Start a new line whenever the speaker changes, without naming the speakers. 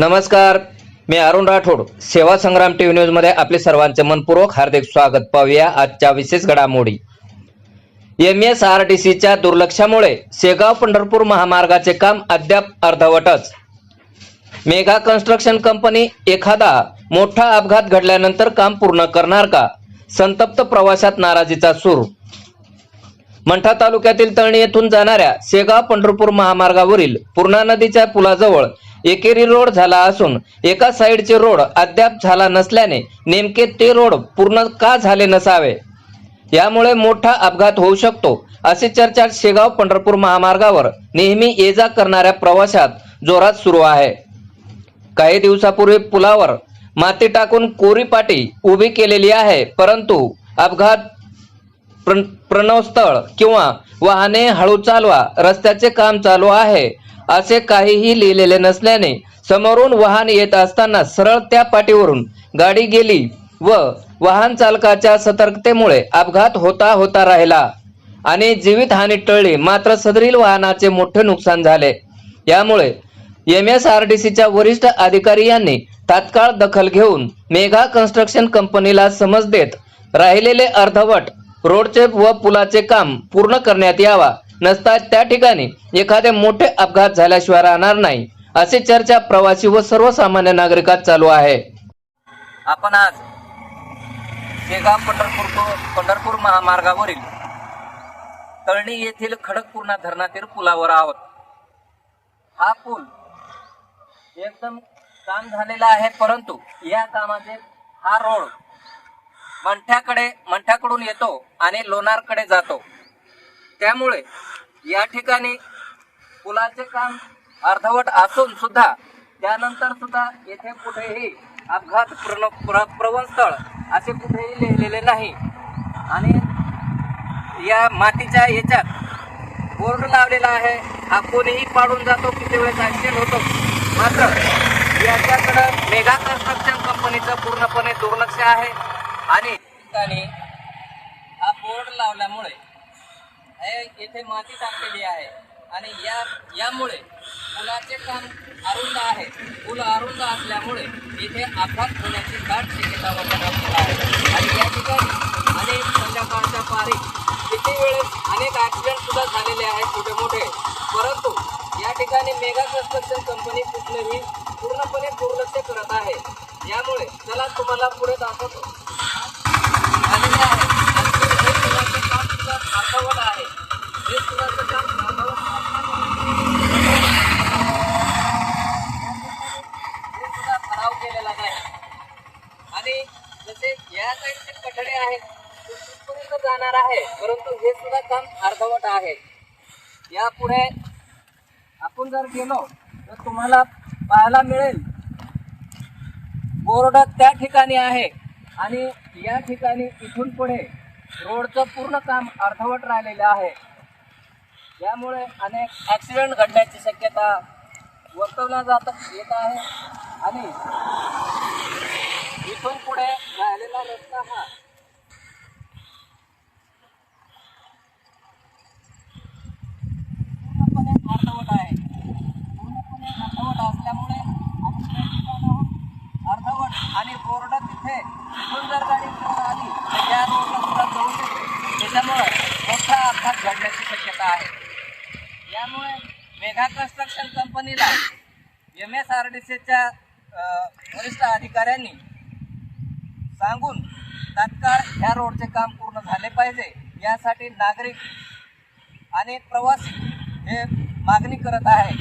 नमस्कार मी अरुण राठोड. सेवा संग्राम टीव्ही न्यूजमध्ये आपले सर्वांचे मनपूर्वक हार्दिक स्वागत. पाहूया आजच्या विशेष घडामोडी. एम एस आर टी सीच्या दुर्लक्षामुळे शेगाव पंढरपूर महामार्गाचे काम अद्याप अर्धवटच. मेगा कन्स्ट्रक्शन कंपनी एखादा मोठा अपघात घडल्यानंतर काम पूर्ण करणार का? संतप्त प्रवासात नाराजीचा सूर. मंठा तालुक्यातील तळणी येथून जाणाऱ्या शेगाव पंढरपूर महामार्गावरील पूर्णा नदीच्या पुलाजवळ एकेरी रोड झाला असून एका साईडचे रोड अद्याप झाला नसल्याने नेमके ते रोड पूर्ण का झाले नसावे? यामुळे मोठा अपघात होऊ शकतो अशी चर्चा शेगाव पंढरपूर महामार्गावर नेहमी ये जा करणाऱ्या प्रवाशात जोरात सुरू आहे. काही दिवसापूर्वी पुलावर माती टाकून कोरी पाटी उभी केलेली आहे परंतु अपघात प्र- प्रणवस्थळ किंवा वाहने हळू चालवा रस्त्याचे काम चालू आहे असे काहीही लिहिलेले नसल्याने समोरून वाहन येत असताना सरळ त्या पाठीवरून गाडी गेली व वाहन चालकाच्या सतर्कतेमुळे अपघात होता होता राहिला. आणि जीवितहानी टळली मात्र सदरील वाहनाचे मोठे नुकसान झाले. यामुळे एम एस आर डी सीच्या वरिष्ठ अधिकारी यांनी तात्काळ दखल घेऊन मेघा कन्स्ट्रक्शन कंपनीला समज देत राहिलेले अर्धवट रोडचे व पुलाचे काम पूर्ण करण्यात यावा नसतात त्या ठिकाणी एखादे मोठे अपघात झाल्याशिवाय राहणार नाही अशी चर्चा प्रवासी व सर्वसामान्य नागरिकात चालू आहे. आपण आज शेगाव पंढरपूर पंढरपूर महामार्गावरील तळणी येथील खडकपूर्णा धरणातील पुलावर आहोत. हा पूल एकदम काम झालेला आहे परंतु या कामाचे हा रोड मंठ्याकडे मंठ्याकडून येतो आणि लोणारकडे जातो. त्यामुळे या ठिकाणी पुलाचे काम अर्धवट असून सुद्धा त्यानंतर सुद्धा येथे कुठेही अपघात प्रण प्र प्रवण स्थळ असे कुठेही लिहिलेले नाही. आणि या मातीच्या याच्यात बोर्ड लावलेला आहे. हा कोणीही पाडून जातो किती वेळेस ऍक्सिडेंट होतो. मात्र याच्याकडं मेगा कन्स्ट्रक्शन कंपनीचं पूर्णपणे दुर्लक्ष आहे. आणि हा बोर्ड लावल्यामुळे हे येथे माती टाकलेली आहे. आणि या यामुळे पुलाचे काम अरुंद आहे. पूल अरुंद असल्यामुळे इथे अपघात होण्याची दाट शक्यता वर्तवण्यात आहे. आणि या ठिकाणी अनेक संध्याकाळच्या पारी किती वेळेस अनेक ॲक्सिडेंटसुद्धा झालेले आहेत छोटे मोठे. परंतु या ठिकाणी मेगा कन्स्ट्रक्शन कंपनी कुठलंही पूर्णपणे दुर्लक्ष करत आहे. यामुळे चला तुम्हाला पुढे दाखवतो. झालेले आहे आणि हे पुलाचं काम सुद्धा अर्धवट आहे हे पुलाचं काम अर्धवट हे सुद्धा सराव केलेला नाही आणि जसे या साईडचे कठडे आहेत ते तिथपर्यंत जाणार आहे परंतु हे सुद्धा काम अर्धवट आहे. यापुढे आपण जर गेलो तर तुम्हाला पाहायला मिळेल बोर्ड त्या ठिकाणी आहे. आणि या ठिकाणी इथून पुढे रोडचं पूर्ण काम अर्धवट राहिलेलं आहे. यामुळे अनेक ॲक्सिडेंट घडण्याची शक्यता वर्तवल्या जात येत आहे. आणि इथून पुढे राहिलेला रस्ता हा. पूर्णपणे अर्धवट आहे. पूर्णपणे अर्धवट असल्यामुळे त्या ठिकाणाहून अर्धवट आणि बोर्ड तिथे इथून जर गाडी आली तर त्या रोडला सुद्धा जाऊ शकते. त्याच्यामुळे मोठा अपघात घडण्याची शक्यता आहे. यामुळे मेघा कन्स्ट्रक्शन कंपनीला एम एस आर डी सीच्या वरिष्ठ अधिकाऱ्यांनी सांगून तात्काळ ह्या रोडचे काम पूर्ण झाले पाहिजे. यासाठी नागरिक आणि प्रवासी हे मागणी करत आहे.